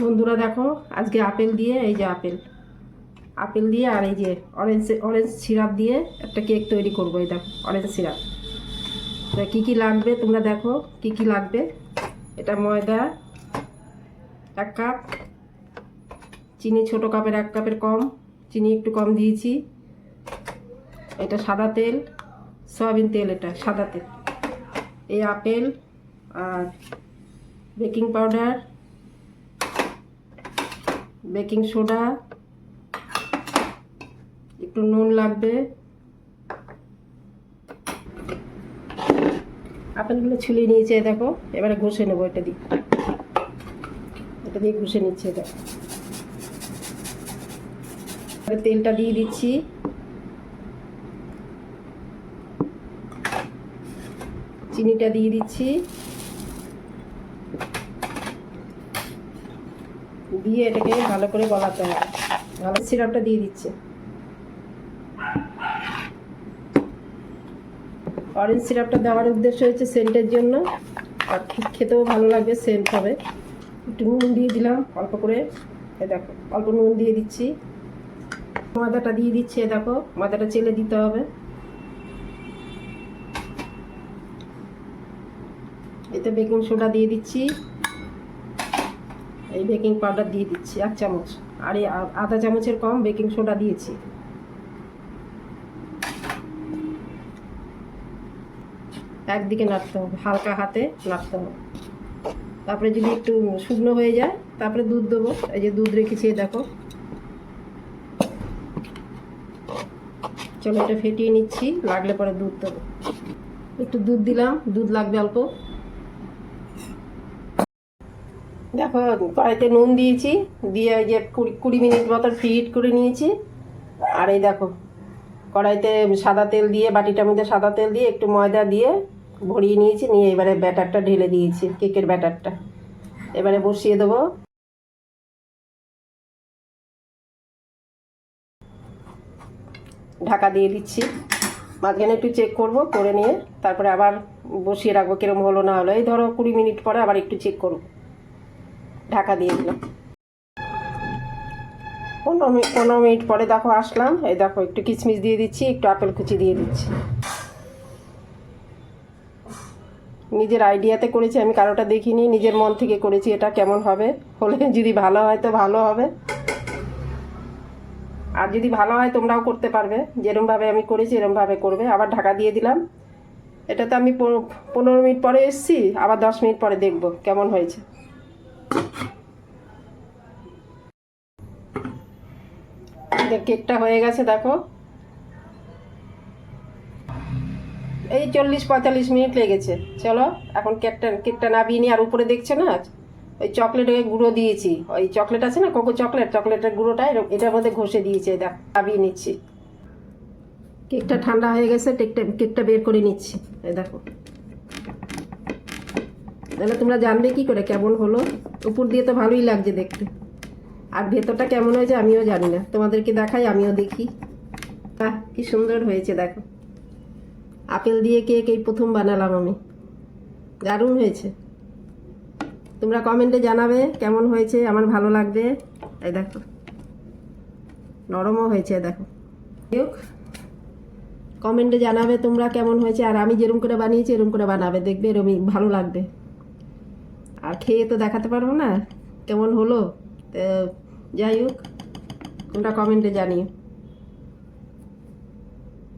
বন্ধুরা দেখো, আজকে আপেল দিয়ে, এই যে আপেল। আপেল দিয়ে আর এই যে অরেঞ্জ অরেঞ্জ সিরাপ দিয়ে একটা কেক তৈরি করব, এই দেখো অরেঞ্জ সিরাপ তা কী কী লাগবে তোমরা দেখো, কী কী লাগবে? এটা ময়দা, এক কাপ। চিনি ছোটো কাপের, এক কাপের কম। চিনি একটু কম দিয়েছি। এটা সাদা তেল, সয়াবিন তেল এটা, সাদা তেল। এই আপেল আর বেকিং পাউডার বেকিং সোডা, একটু নুন লাগবে। আপেলগুলো ছুলিয়ে নিয়েছে দেখো, এবারে ঘষে নেব এটা দিয়ে। এটা দিয়ে ঘষে নিচ্ছে দেখো। তেলটা দিয়ে দিচ্ছি। চিনিটা দিয়ে দিচ্ছি। দিয়ে এটাকে ভালো করে গলাতে হবে ভালো সিরাপটা দিয়ে দিচ্ছে। অরেঞ্জ সিরাপটা দেওয়ার উদ্দেশ্য হচ্ছে সেন্টের জন্য। আর খেতেও ভালো লাগবে সেন্ট হবে। একটু নুন দিয়ে দিলাম, অল্প করে। এ দেখো, অল্প নুন দিয়ে দিচ্ছি। ময়দাটা দিয়ে দিচ্ছি, এ দেখো, ময়দাটা চেলে দিতে হবে। এতে বেকিং সোডা দিয়ে দিচ্ছি। এই বেকিং পাউডার দিয়ে দিচ্ছি, এক চামচ। আর এই আধা চামচের কম বেকিং সোডা দিয়েছি। একদিকে নাড়তে হবে, হালকা হাতে নাড়তে হবে। তারপরে যদি একটু শুকনো হয়ে যায়, তারপরে দুধ দেবো। এই যে দুধ রেখেছি দেখো। চলো এটা ফেটিয়ে নিচ্ছি, লাগলে পরে দুধ দেবো। একটু দুধ দিলাম, দুধ লাগবে অল্প। দেখো, কড়াইতে নুন দিয়েছি, দিয়ে ওই যে কুড়ি কুড়ি মিনিট মতন ফ্রিট করে নিয়েছি। আর এই দেখো, কড়াইতে সাদা তেল দিয়ে, বাটিটার মধ্যে সাদা তেল দিয়ে একটু ময়দা দিয়ে ভরিয়ে নিয়েছি, নিয়ে এবারে ব্যাটারটা ঢেলে দিয়েছি, কেকের ব্যাটারটা। এবারে বসিয়ে দেবো। ঢাকা দিয়ে দিচ্ছি। মাঝখানে একটু চেক করব, করে নিয়ে তারপরে আবার বসিয়ে রাখব, কিরম হলো না হলো। এই ধরো কুড়ি মিনিট পরে আবার একটু চেক করব। ঢাকা দিয়ে দিলাম পনেরো মিনিট পনেরো মিনিট পরে দেখো আসলাম। এই দেখো একটু কিশমিশ দিয়ে দিচ্ছি, একটু আপেল কুচি দিয়ে দিচ্ছি। নিজের আইডিয়াতে করেছি, আমি কারোটা দেখিনি, নিজের মন থেকে করেছি এটা কেমন হবে। হলে যদি ভালো হয় তো ভালো হবে। আর যদি ভালো হয় তোমরাও করতে পারবে। যেরমভাবে আমি করেছি, এরমভাবে করবে। আবার ঢাকা দিয়ে দিলাম। এটা তো আমি পনেরো- পনেরো মিনিট পরে এসছি, আবার দশ মিনিট পরে দেখব কেমন হয়েছে। কেকটা হয়ে গেছে, দেখো। এই চল্লিশ পঁয়তাল্লিশ মিনিট লেগেছে। চলো, এখন কেকটা কেকটা নাবিয়ে নিই আর উপরে দেখছ না? ওই চকলেটের গুঁড়ো দিয়েছি। ওই চকলেট আছে না কোকো চকলেট চকলেটের গুঁড়োটা এটার মধ্যে ঘষে দিয়েছে দেখ, নাবিয়ে নিচ্ছি। কেকটা ঠান্ডা হয়ে গেছে, কেকটা কেকটা বের করে নিচ্ছি দেখো। তাহলে তোমরা জানবে কি করে কেমন হলো। উপর দিয়ে তো ভালোই লাগছে দেখতে। আর ভেতরটা কেমন হয়েছে আমিও জানি না। তোমাদেরকে দেখাই, আমিও দেখি। আহ, কি সুন্দর হয়েছে, দেখো। আপেল দিয়ে কেক এই প্রথম বানালাম আমি। দারুণ হয়েছে। তোমরা কমেন্টে জানাবে কেমন হয়েছে, আমার ভালো লাগবে। এই দেখো। নরমও হয়েছে, দেখো। কমেন্টে জানাবে তোমরা কেমন হয়েছে। আর আমি যেরকম করে বানিয়েছি, এরকম করে বানাবে। দেখবে এরকমই ভালো লাগবে। আর খেয়ে তো দেখাতে পারব না। কেমন হলো? যাই হোক তোমরা কমেন্টে জানিও।